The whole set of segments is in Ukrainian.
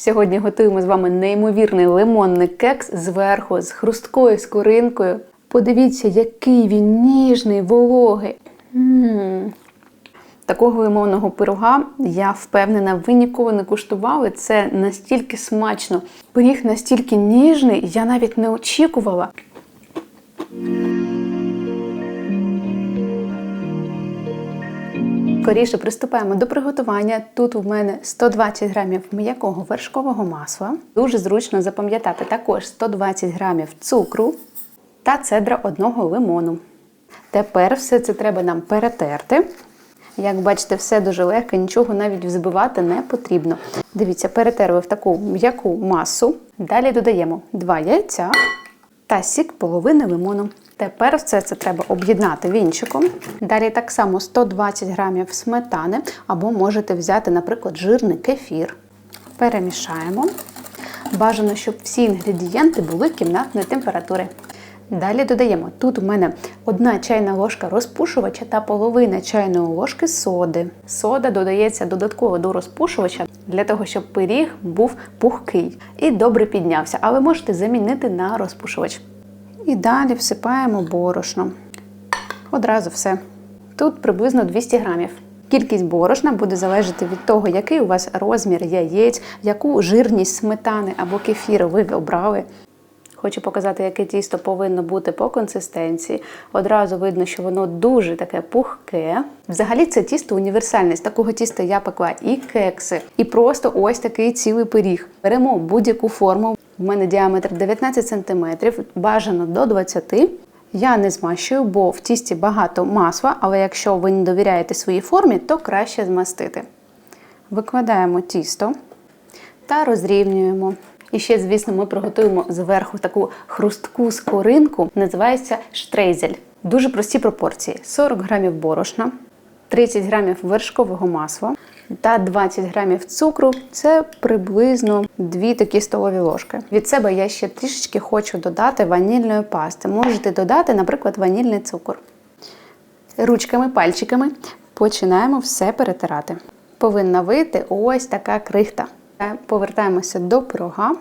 Сьогодні готуємо з вами неймовірний лимонний кекс зверху з хрусткою скоринкою. Подивіться, який він ніжний, вологий. М. Такого лимонного пирога, я впевнена, ви ніколи не куштували. Це настільки смачно. Пиріг настільки ніжний, я навіть не очікувала. Скоріше приступаємо до приготування. Тут у мене 120 грамів м'якого вершкового масла. Дуже зручно запам'ятати також 120 грамів цукру та цедра одного лимону. Тепер все це треба нам перетерти. Як бачите, все дуже легко, нічого навіть взбивати не потрібно. Дивіться, перетерли в таку м'яку масу. Далі додаємо 2 яйця та сік половини лимону. Тепер все це треба об'єднати вінчиком. Далі так само 120 грамів сметани, або можете взяти, наприклад, жирний кефір. Перемішаємо. Бажано, щоб всі інгредієнти були кімнатної температури. Далі додаємо. Тут у мене одна чайна ложка розпушувача та половина чайної ложки соди. Сода додається додатково до розпушувача для того, щоб пиріг був пухкий і добре піднявся, але можете замінити на розпушувач. І далі всипаємо борошно. Одразу все. Тут приблизно 200 грамів. Кількість борошна буде залежати від того, який у вас розмір яєць, яку жирність сметани або кефіру ви обрали. Хочу показати, яке тісто повинно бути по консистенції. Одразу видно, що воно дуже таке пухке. Взагалі, це тісто універсальне. З такого тіста я пекла і кекси, і просто ось такий цілий пиріг. Беремо будь-яку форму. У мене діаметр 19 см, бажано до 20 я не змащую, бо в тісті багато масла, але якщо ви не довіряєте своїй формі, то краще змастити. Викладаємо тісто та розрівнюємо. І ще, звісно, ми приготуємо зверху таку хрустку скоринку, називається штрейзель. Дуже прості пропорції: 40 грамів борошна, 30 грамів вершкового масла та 20 грамів цукру. Це приблизно 2 такі столові ложки. Від себе я ще трішечки хочу додати ванільної пасти. Можете додати, наприклад, ванільний цукор. Ручками, пальчиками починаємо все перетирати. Повинна вийти ось така крихта. Повертаємося до пирога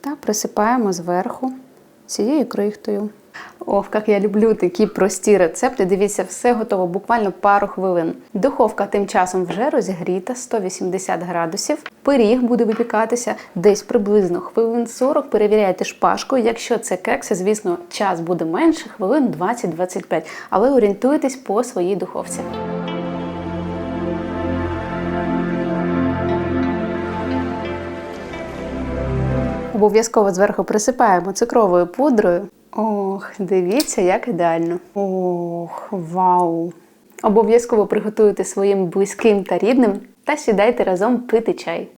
та присипаємо зверху цією крихтою. Ох, як я люблю такі прості рецепти. Дивіться, все готово, буквально пару хвилин. Духовка тим часом вже розігріта 180 градусів. Пиріг буде випікатися десь приблизно хвилин 40. Перевіряйте шпажкою. Якщо це кекси, звісно, час буде менше, хвилин 20-25. Але орієнтуйтесь по своїй духовці. Обов'язково зверху присипаємо цукровою пудрою. Ох, дивіться, як ідеально. Ох, вау! Обов'язково приготуйте своїм близьким та рідним та сідайте разом пити чай.